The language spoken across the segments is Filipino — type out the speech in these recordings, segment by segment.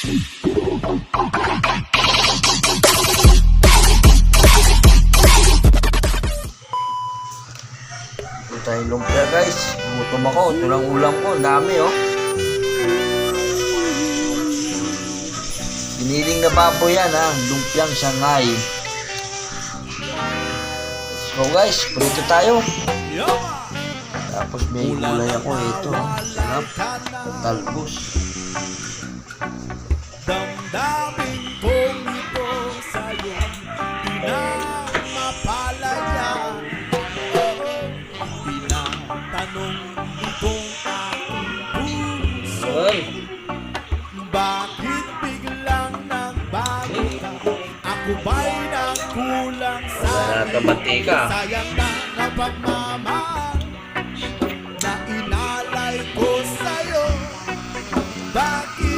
Tayo lumpia guys. Gutom ako. Ito lang ulam ko. Ang dami oh. Giniling na baboy yan ha. Lumpiang Shanghai. Let's go guys. Prito tayo. Tapos may gulay ako ito. Sarap. Talbos. Damdamin kong ito sa'yo Pinamapalaya Oo, Tinatanong itong aking puso. Bakit biglang nagbago ka? Ako ba'y nagkulang sa Wala na. Sayang na napagmamahal Na inalay ko sa'yo Bakit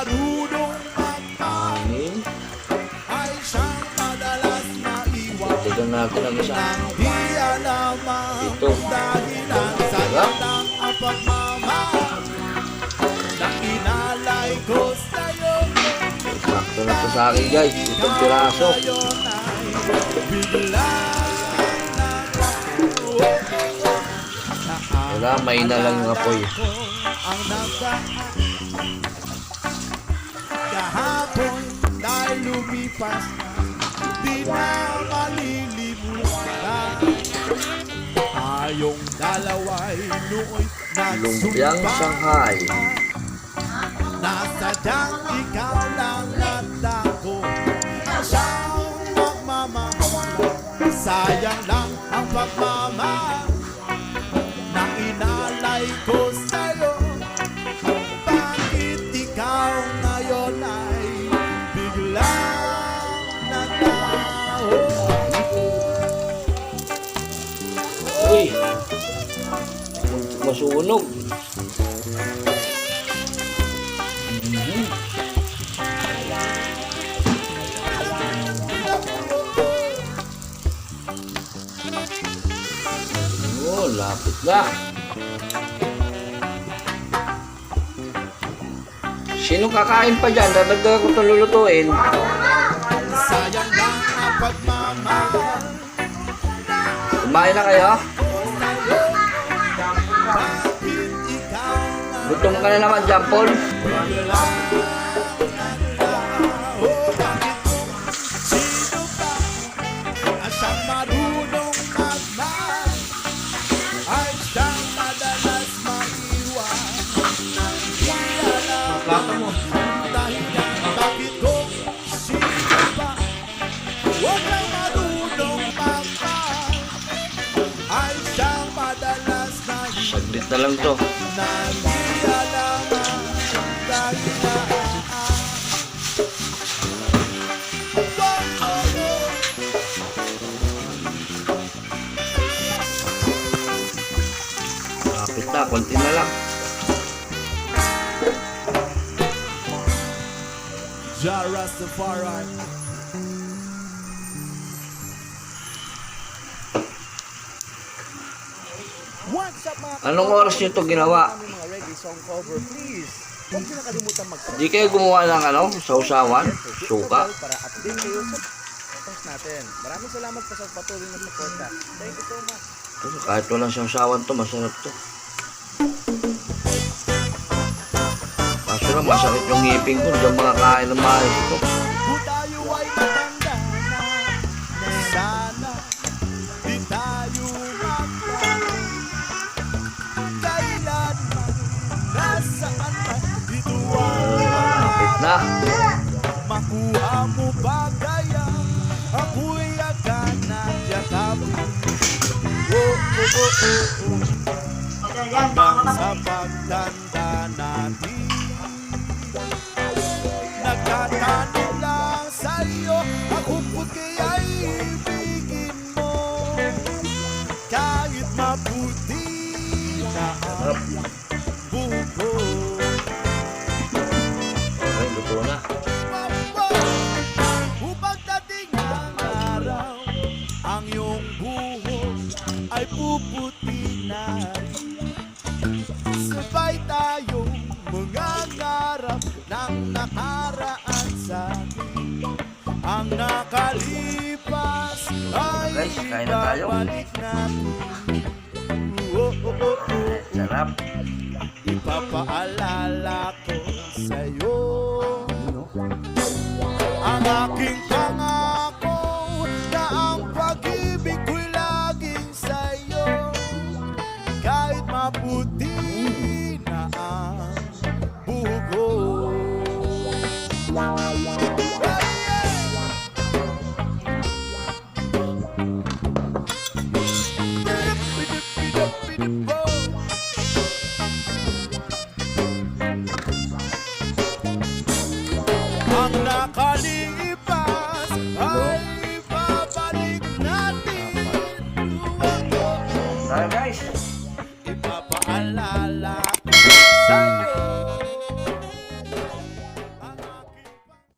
marunong magmahal Anin. Ay siyang madalas maiwan Tignan natin ang isa. Di ang Ito. dahilan Sayang lang ang pagmamahal Na ko sa'yo Sakto na to sa akin guys. Itong piraso. Wala, mahina lang yung apoy. Ang nagaan Kahapon dahil lumipas Di na malilimutan. Tayong dalawa'y nooy Lumpiang Shanghai. Nasadyang ikaw lang at ako Ang siyang magmamahal. Sayang lang ang pagmamahal. Na inalay ko Masunog. Oh, lapit na. Sino kakain pa dyan? Dadagdag ko itong lulutuin. Sayang lang ang pagmamahal Kumain na kayo? Gutom ka na naman dyan, lang to. Lapit na, konti na lang. Ja Rastafari Anong oras nyo to ginawa? aming mga reggae song cover please Huwag nyo nakalimutan mag-subscribe Di kayo gumawa ng ano, sausawan, suka. para update kayo sa songs natin. Maraming salamat sa patuloy na suporta. Thank you so much. Kahit walang sausawan to, masarap to. Kaso lang, masakit yung ngipin ko. Diyan mga kain ng maayos ito. Ah. Makuha mo ba kaya ako'y agad na yakap? Oh, oh, oh, oh, oh. Hanggang sa pagtanda natin Nagtatanong lang sa'yo Ako po kaya'y ibigin mo Kahit mabuti na ang ay puputi na. Rin Sabay tayong mangangarap ng nakaraan sa atin. Ang nakalipas ay ibabalik natin. Oh, oh, oh, oh. Sarap. Ipapaalala ko sa'yo maputi na ang buhok ko Ang nakalipas ay babalik natin Tara guys.